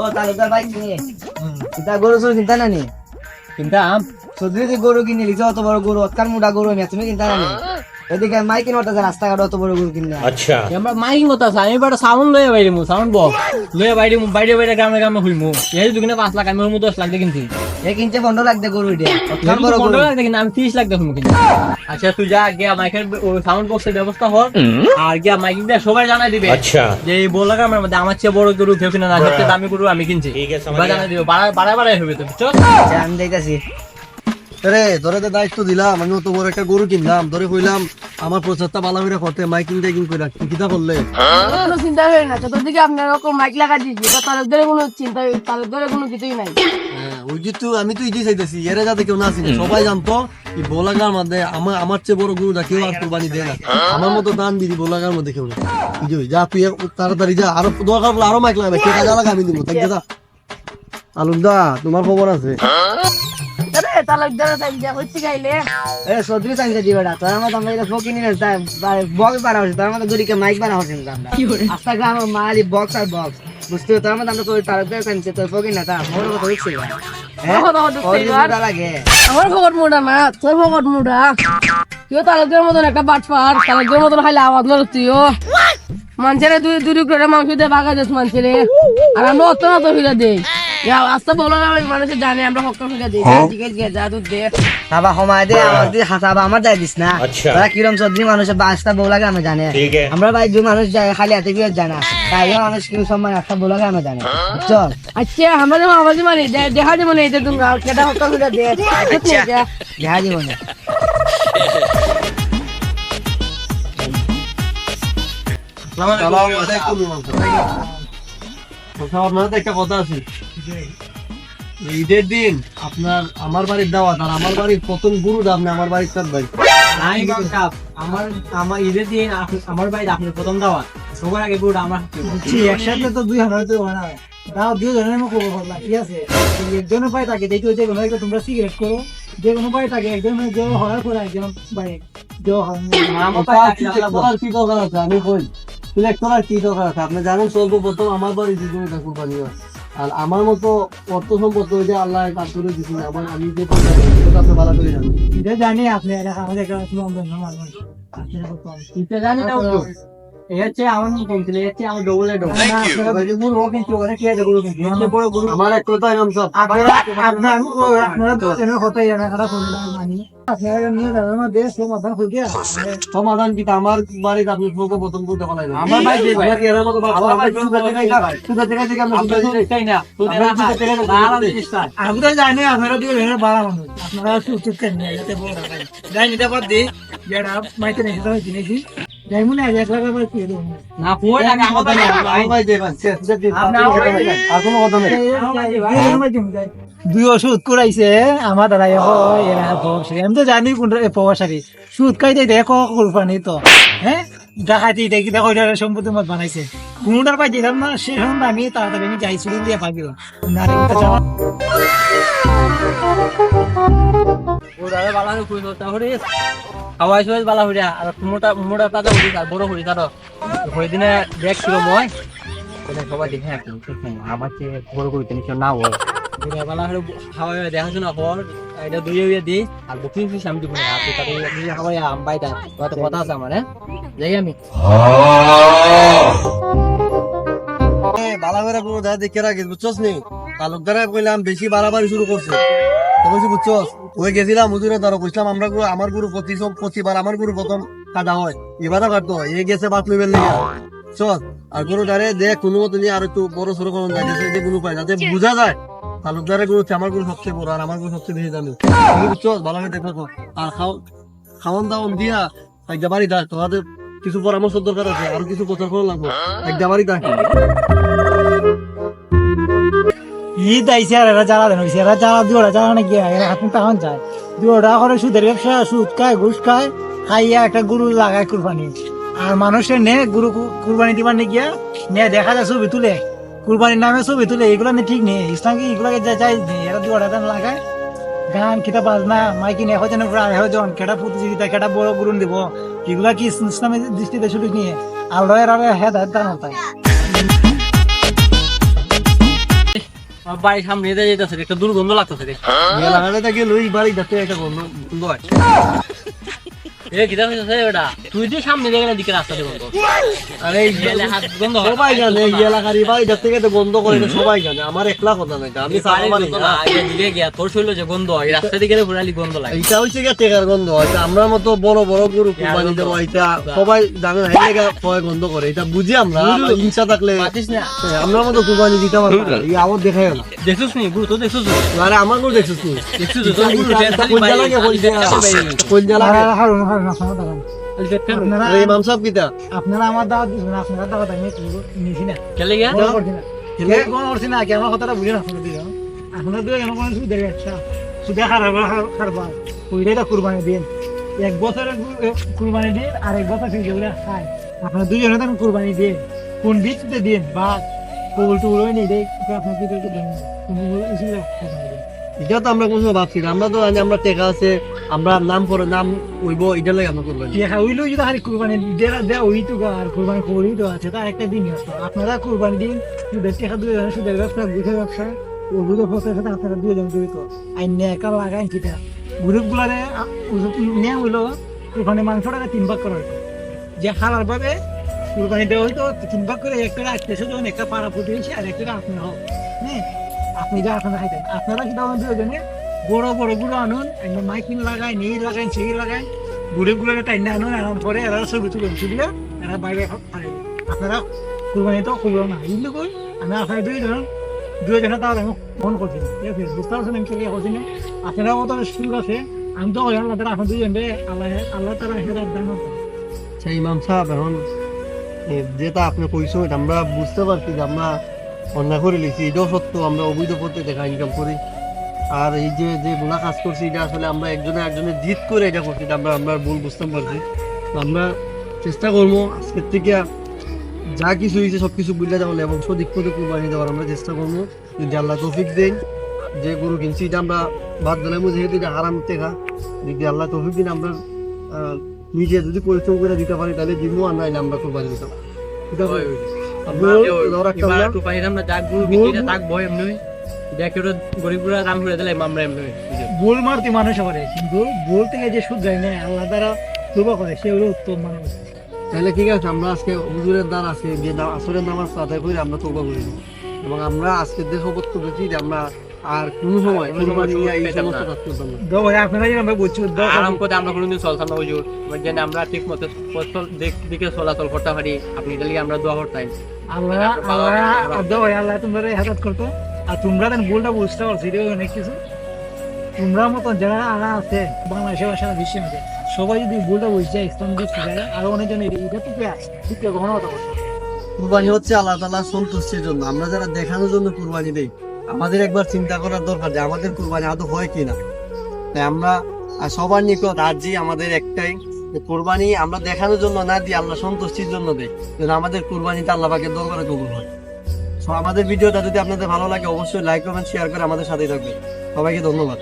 ও Talukdar bike নিয়ে কিতা গরু চুর কিনতা নানি আম চৌধুরী গরু কিনে লিখছে অত বড় গরু, অতকার মোটা গরু আমি তুমি কিনতা না নি। এদিকে মাইকিং রাস্তাঘাট অত বড় কিনলে আচ্ছা। আমরা মাইকিং আমি সাউন্ড লয়ে সাউন্ড বক্স। লয়ে বাইরে বাইরে গ্রামে গ্রামে হইমু এই 5 লাখ আমি হইমু 10 লাখ কিনছি। এ গরু এটা। আমি 30 লাখ হইমু আচ্ছা তুই যা গিয়া মাইকের সাউন্ড বক্সের ব্যবস্থা হল আর গিয়া মাইকিং দিয়ে সবাই জানাই দিবে। আচ্ছা। যে এই বলা গ্রামের মধ্যে আমার চেয়ে বড় গরু কেউ কিনা না সবচেয়ে হ্যাঁ। দামি গরু আমি কিনছি। ঠিক আছে জানাই দিবে বাড়ায় বাড়ায় আচ্ছা, আমি দেখতেছি রে ধরে তো দায়িত্ব দিলাম আমি তো বড় একটা গরু কিনলাম ধরে কইলাম আমার প্রচারটা বালা করে করতে মাইকিং টাইকিং করে কি কিতা করলে কোনো চিন্তা করেন না চতুর্দিকে আপনার ওরকম মাইক লাগা দিয়েছি তালুকদারে কোনো চিন্তা তালুকদারে কোনো কিছুই নাই। হ্যাঁ, ওই যে তো আমি তো ইজি চাইতেছি এর যাতে কেউ না চিনে সবাই জানতো এই বোলাগার মধ্যে আমার আমার চেয়ে বড় গরুটা কেউ আর কোরবানি দেয় না। আমার মতো দান দিদি বোলাগার মধ্যে কেউ না যা তুই তাড়াতাড়ি যা আরও দরকার পড়লে আরও মাইক লাগাবে কে কাজা লাগা আমি দিব তাই যা। আলুদা তোমার খবর আছে? তালুকদারে তাই যা হচ্ছে খাইলে এ চৌধুরী চাইছে দিবেটা তোর মতো আমরা এটা ফকিনি না বক্স বানা হচ্ছে তোর মতো গরিকে মাইক বানা হচ্ছে না আমরা। আস্তা গ্রাম মালি বক্স আর বক্স বুঝতে তোর মতো আমরা তোর তারকদার চাইছে তোর ফকিন না তা মোর কথা হচ্ছে কথা হচ্ছে ওর এবার। মোটা আমার ভগত মুডা না তোর ভগত মুডা। কেউ তালুকদার মতন একটা বাট পার। মতন খাইলে আওয়াজ মার তুইও। মানুষের দুই দুই করে মাংস দিয়ে বাগা দিস মানুষের আর আমরা অত না তো ফিরে দেই। আস্তে আচ্ছা, বলো না মানুষ জানে আমরা হক করে দিই ঠিক আছে যা দুধ দে। বাবা সময় দে আমার দি হাসাবা আমার যাই দিস না। তারা কিরম চৌধুরী মানুষ আস্তে বলা গ্রামে জানে। আমরা ভাই দুই মানুষ খালি হাতে বিয়ে জানা তাই মানুষ কেউ সম্মান আস্তে বলা গ্রামে জানে। চল আচ্ছা আমরা যেমন আওয়াজ মানে দেখা যাব না এটা তুমি কেটা হক করে দে। আচ্ছা। দেখা যাব না। আসসালামু আলাইকুম। আপনার একটা কথা আছে। ঈদের দিন আপনার আমার বাড়ির দাওয়াত আর আমার বাড়ির প্রথম গুরু আপনি আমার বাড়ির নাই কাপ আমার আমার ঈদের দিন আমার ভাই আপনার প্রথম দাওয়া সবার আগে গুড় আমার একসাথে তো দুই হাজার তো হয় না। তাও দুই জনের মুখ করলাম ঠিক আছে? একজনের পায়ে থাকে দেখি যে কোনো একটা তোমরা সিগারেট করো। যে কোনো পায়ে থাকে একজনের যে হওয়ার পরে একজন বাইরে যে হয় আমি কই? করার কি দরকার আছে? আপনি জানেন সর্বপ্রথম আমার বাড়ি আর আমার মতো অর্থ সম্পদ ওই যে আল্লাহ কাজ করে দিচ্ছেন আমার আমি যে আপনি ভালো করে জানেন। এটা জানি আপনি এটা আমাদের এটা জানি না আমার এক কথা এরকম সব সমাধান কি আমার বাড়িতে আপনি সর্বপ্রথম করতে পারেন আমার বাড়ি যে ভাই। আমার কি এর মতো ভাব- আমার বাড়ি আপনি সুযোগ থেকে খাবেন। সুযোগ থেকে থেকে আপনি আপনার সুযোগ থেকে- চাই না তুই আপনার দেখা দিকে থেকে- দাঁড়ান দিস্তার আমরা জানি আপনারা দুই জনের বাড়া মানুষ আপনারা সুযোগ কেন যাতে বড় যাই নিতে পার যেটা মাইতে নেই সেটা হয়েছে নাকি যাই এক লাখ করে কি দেবো না পুরো টাকা আমার বাড়ি ভাই। আমার শেষ, শেষ দিন। আপনি আমার বাড়ি দেবেন। আর কোনো কথা নেই দুই ওষুধ করাইছে আমার দ্বারা এরা প্রভাবশালী আমি তো জানি কোনটা প্রভাবশালী সুদ খাইতে দেখো কোরবানি তো। হ্যাঁ দেখাইতে দেখি দেখো এটা সম্পত্তি মত বানাইছে। কোনটার পাই দিলাম না সে সময় আমি তাড়াতাড়ি আমি যাই দিয়ে পাই না রে, ওটা যাওয়া। বালা কই তো হরে হাওয়াই সবাই বালা হরে আর মোটা মোটা তাজা হরি আর বড় হরি তার হই দিনে দেখ ছিল মই সবাই দেখে আমার চেয়ে বড় করে তিনি না ও। বালা হরে হাওয়াই দেখা শোনা হর এটা দুই ইয়ে দি আর বুকিং ফিস আমি দিব না? আপনি তারে হাওয়াই আম বাইটা কথা আছে আমার হ্যাঁ যাই আমি। বালা করে কোনো দাদা দেখে রাখিস বুঝছস নি? তালুকদারে কইলাম বেশি বাড়াবাড়ি শুরু করছে বুঝছস ওই গেছিলাম? হুজুরে ধরো বুঝলাম আমরা আমার গুরু প্রতিবার আমার গুরু প্রথম হয়। এবারও কাটতো হয়। গেছে বাত লইবেন চল, আর দেখ কোনো মতো নিয়ে আর একটু বড় সড়ো করুন যে পায়, যাতে বোঝা যায় আমার গুরু সবচেয়ে বড়, আর আমার গুরু সবচেয়ে বেশি তুমি বুঝছস ভালো করে দেখো। আর খাও খাওয়ান দাওয়ান দিয়া একটা বাড়ি দেখ তোমাদের কিছু পরামর্শ দরকার আছে, আর কিছু প্রচার করা লাগবে। একটা বাড়ি ঈদ আর এরা জ্বালা দেন হইছে। এরা হাতে তখন খায়, ঘুষ খায় একটা গরু লাগায় কুরবানি। আর মানুষের নে গরু কুরবানি দিবার নে গিয়া নে দেখা যায় ছবি তুলে। কুরবানির নামে ছবি তুলে এগুলো নে ঠিক নেই। ইসলাম কি এরা দেন লাগায়। গান কিতা বাজনা, মাইকি নে জন কেটা প্রতিযোগিতা কেটা বড় গুরুন দিব। এগুলা কি ইসলামের দৃষ্টিতে শুধু নিয়ে? আল্লাহ হেদায়ত দান হতায় বাড়ির সামনে দিয়ে যেতেছে একটা দুর্গন্ধ লাগতেছে রে এলাকাটা থেকে লই বাড়ি যাতে একটা গন্ধ গন্ধ হয়। এ কিটা হইতেছে বেটা তুই যে সামনে দিয়ে দিকে রাস্তা আরে হাত গন্ধ সবাই জানে এই এলাকার এই বাড়ি যাতে থেকে গন্ধ করে এটা সবাই জানে। আমার একলা কথা নাই আমি এই বাড়ির সারা বাড়ি গন্ধ না, দিকে গিয়া তোর শরীরে যে গন্ধ হয়, রাস্তা দিয়ে গেলে গন্ধ লাগে। এইটা হচ্ছে গিয়ে টেকার গন্ধ এটা আমরা মতো বড় বড় গরু কুরবানি দেবো এটা সবাই জানে না গন্ধ করে এটা বুঝি আমরা হিংসা থাকলে হ্যাঁ, আমরা মতো কুরবানি দিতে পারব না। এই আবার দেখাই না। দেখছিস নি গুরু তো দেখছিস আরে আমার গরু দেখছিস তুই দেখছিস তো, গুরু পেটটা বাইরে। কলজা লাগে হারুন হারুন। ইমাম সাহেব আপনারা আমার দাওয়াত দিবেন আপনারা দাওয়াত আমি নিয়েছি না। কেলে গিয়া? করছি না। কে কোন করছি না কি আমার কথাটা বুঝে না আপনারা দিও আপনারা দুই কেন কোন সুবিধা আচ্ছা সুবিধা খারাপ খারাপ কুরবানি দিন। এক বছরের কুরবানি দিন আর এক বছর ফিরে যেগুলো খায়। আপনারা দুজনে তখন কুরবানি দিন। কোন বীজতে দিন? বা কবুল টুবুল হয়ে নেই দেখ আপনার কি। এটা তো আমরা কোনো ভাবছি না। আমরা তো জানি আমরা টেকা আছে আমরা নাম করে নাম উইব এটা লাগে আমরা করব দেখা হইল যদি খালি কুরবানি দেয়া দেয়া ওই তো আর কুরবানি করি তো আছে, তার একটা দিন আছে। আপনারা কুরবানি দিন সুদের টাকা দুই জন সুদের ব্যবসা, বুঝে ব্যবসা ওগুলো ফসলের সাথে আপনারা দুই জন জড়িত। আইন একা লাগাই কিটা গ্রুপ গুলারে নিয়ে হইল কুরবানি মাংসটাকে তিন ভাগ করা হইতো। যে হালার ভাবে কুরবানি দেওয়া হইতো, তিন ভাগ করে একটা আত্মীয় স্বজন একটা পাড়া ফুটে হয়েছে আর একটা আপনি হোক হ্যাঁ আপনি যা আপনারা খাইতেন, আপনারা তখন দুজনে বড় বড়গুলো আনুন। মাইকিং লাগাই নীল লাগাই, সেই লাগাই। ঘুরে ঘুরে টাইনা আনুন আনার পরে এরা ছবি তুলে তুলে এরা বাইরে খাই আপনারা কুরবানি তো করল না। এগুলো কই, আমি আপনার দুই জন, দুই জনে তাহলে আমি ফোন করছি। বুঝতে পারছেন আমি কে করছি না। আপনারাও তো সুযোগ আছে, আমি তো আল্লাহ তারা আপনার দুইজন রে আল্লাহ আল্লাহ তারা সেটা দান করবে আচ্ছা ইমাম সাহেব, এখন যেটা আপনি কইছো এটা আমরা বুঝতে পারছি যে আমরা অন্যায় করে লিখছি এটাও সত্য, আমরা অবৈধ পথে দেখা ইনকাম করি। আর এই যে যে গুণা কাজ করছি এটা আসলে আমরা একজনে একজনে জিত করে এটা করছি এটা আমরা আমরা ভুল বুঝতে পারছি আমরা চেষ্টা করব আজকের থেকে যা কিছু হয়েছে সব কিছু বুঝলে যাব এবং সঠিক পথে কুরবানি দেওয়ার আমরা চেষ্টা করব। যদি আল্লাহ তৌফিক দেন যে গরু কিনছি এটা আমরা বাদ দিলাম যেহেতু এটা আরাম টেকা। যদি আল্লাহ তৌফিক দিন আমরা নিজে যদি পরিশ্রম করে দিতে পারি তাহলে দিব আর নাইলে আমরা কুরবানি দিতাম ঠিক আছে? আমরা আমরা ওই- ধর একটা এবার আমরা- একটু পাইলাম না, যাক গুরু বিক্রিটা তাক ভয় এমনি হই। দেখ ওটা গরিবগুলা দাম করে দিলে আমরা এমনি হই। ভুল মানুষ পারে কিন্তু ভুল থেকে যে সুদ যায় না আল্লাহ দ্বারা তুবা করে সেগুলো উত্তম মানুষ। তাহলে ঠিক আছে আমরা আজকে হুজুরের দ্বার আছে যে আসরের নামাজ আদায় করে আমরা তৌবা করে। এবং আমরা আজকে যে শপথ করেছি যে আমরা আর কোনো সময় আরাম করে। আমরা কোনোদিন চলতাম না হুজুর। আমার আমরা ঠিক মতো দিকে চলাচল করতে পারি আপনি আমরা দোয়া করতাম। আল্লাহ আল্লাহ আল্লাহ তোমরা হেদাত করতো। আর তোমরা দেন ভুলটা বুঝতে পারছ, এটাও অনেক কিছু। তোমরা মতো যারা আরা আছে, বাংলাদেশে বা সারা বিশ্বের মধ্যে, সবাই যদি ভুলটা বুঝছে ইসলাম যায় আরও অনেকজন এটা এটা টুকে গ্রহণ হতে পারছে কুরবানি হচ্ছে আল্লাহ তাআলার সন্তুষ্টির জন্য। আমরা যারা দেখানোর জন্য কুরবানি দেই, আমাদের একবার চিন্তা করার দরকার যে আমাদের কুরবানি আদৌ হয় কিনা। তাই আমরা সবার নিকট আজই আমাদের একটাই কুরবানি আমরা দেখানোর জন্য না দিই আল্লাহ সন্তুষ্টির জন্য দেই, যেন আমাদের কুরবানিটা আল্লাহ পাকের দরবারে কবুল হয়। তো আমাদের ভিডিওটা যদি আপনাদের ভালো লাগে, অবশ্যই লাইক কমেন্ট শেয়ার করে আমাদের সাথেই থাকবেন। সবাইকে ধন্যবাদ।